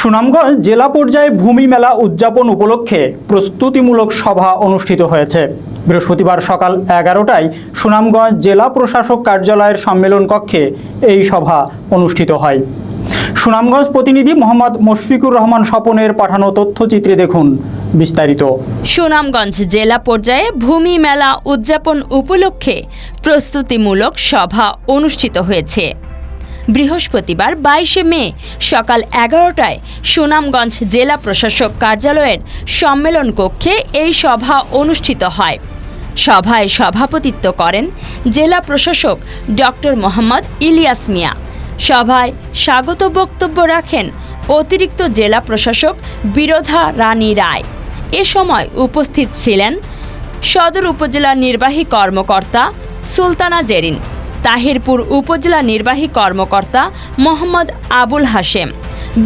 সুনামগঞ্জ জেলা পর্যায়ে ভূমি মেলা উদযাপন উপলক্ষে প্রস্তুতিমূলক সভা অনুষ্ঠিত হয়েছে। বৃহস্পতিবার সকাল এগারোটায় সুনামগঞ্জ জেলা প্রশাসক কার্যালয়ের সম্মেলন কক্ষে এই সভা অনুষ্ঠিত হয়। সুনামগঞ্জ প্রতিনিধি মোহাম্মদ মুশফিকুর রহমান স্বপনের পাঠানো তথ্যচিত্রে দেখুন বিস্তারিত। সুনামগঞ্জ জেলা পর্যায়ে ভূমি মেলা উদযাপন উপলক্ষে প্রস্তুতিমূলক সভা অনুষ্ঠিত হয়েছে। বৃহস্পতিবার বাইশে মে, সকাল এগারোটায় সুনামগঞ্জ জেলা প্রশাসক কার্যালয়ের সম্মেলন কক্ষে এই সভা অনুষ্ঠিত হয়। সভায় সভাপতিত্ব করেন জেলা প্রশাসক ডক্টর মোহাম্মদ ইলিয়াস মিয়া। সভায় স্বাগত বক্তব্য রাখেন অতিরিক্ত জেলা প্রশাসক বিরোধা রানী রায়। এ সময় উপস্থিত ছিলেন সদর উপজেলা নির্বাহী কর্মকর্তা সুলতানা জেরিন। তাহিরপুর উপজেলা নির্বাহী কর্মকর্তা মোহাম্মদ আবুল হাশেম,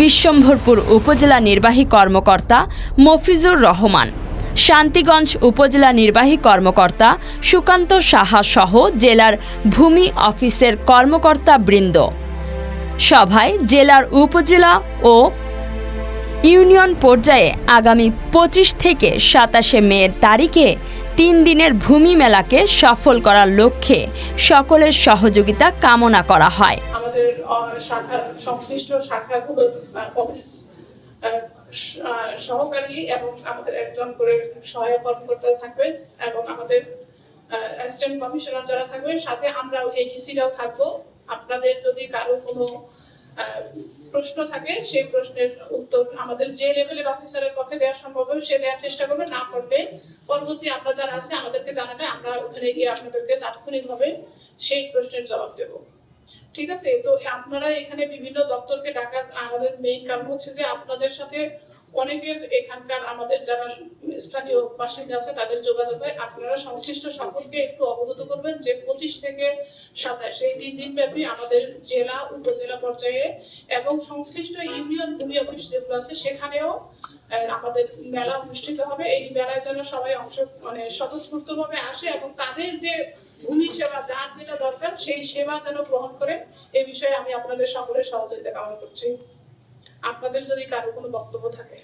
বিশ্বম্ভরপুর উপজেলা নির্বাহী কর্মকর্তা মফিজুর রহমান, শান্তিগঞ্জ উপজেলা নির্বাহী কর্মকর্তা সুকান্ত সাহা সহ জেলার ভূমি অফিসের কর্মকর্তা বৃন্দ সভায় জেলার উপজেলা ও ইউনিয়ন পর্যায়ে আগামী পঁচিশ থেকে সাতাশে মে তারিখে তিন দিনের ভূমি মেলাকে সফল করার লক্ষ্যে সকলের সহযোগিতা কামনা করা হয়। আমাদের সহকারী এবং আমাদের একজন করে সহায়ক কর্মকর্তা এবং আমাদের অ্যাসিস্ট্যান্ট কমিশনার যারা সাথে আমরাও এডিসিরাও থাকব। আপনাদের যদি কারও কোনো প্রশ্ন থাকে, সেই প্রশ্নের উত্তর আমাদের যে লেভেলের অফিসারের পক্ষে দেওয়া সম্ভব হবে, সে দেওয়ার চেষ্টা করবে, না করবে পরবর্তী আমরা যারা আছে, আমাদেরকে জানাবে, আমরা ওখানে গিয়ে আপনাদেরকে তাৎক্ষণিকভাবে সেই প্রশ্নের জবাব দেব। ঠিক আছে? তো আপনারা এখানে বিভিন্ন দপ্তরকে ডাকার আমাদের মেইন কারণ হচ্ছে যে আপনাদের সাথে অনেকের এখানকার আমাদের যারা স্থানীয় বাসিন্দা আছে, তাদের যোগাযোগ হয় আপনারা সংশ্লিষ্ট সকলকে একটু অবগত করবেন যে পঁচিশ থেকে সাতাশ, এই তিন দিন ব্যাপী আমাদের জেলা, উপজেলা পর্যায়ে এবং সংশ্লিষ্ট ইউনিয়ন, ভূমি অফিস যেগুলো আছে, সেখানেও আমাদের মেলা অনুষ্ঠিত হবে। এই মেলায় যেন সবাই অংশ মানে স্বতঃস্ফূর্ত ভাবে আসে এবং তাদের যে ভূমি সেবা, যার যেটা দরকার, সেই সেবা যেন গ্রহণ করে এই বিষয়ে আমি আপনাদের সকলের সহযোগিতা কামনা করছি। আপনাদের যদি কারও কোনো বক্তব্য থাকে।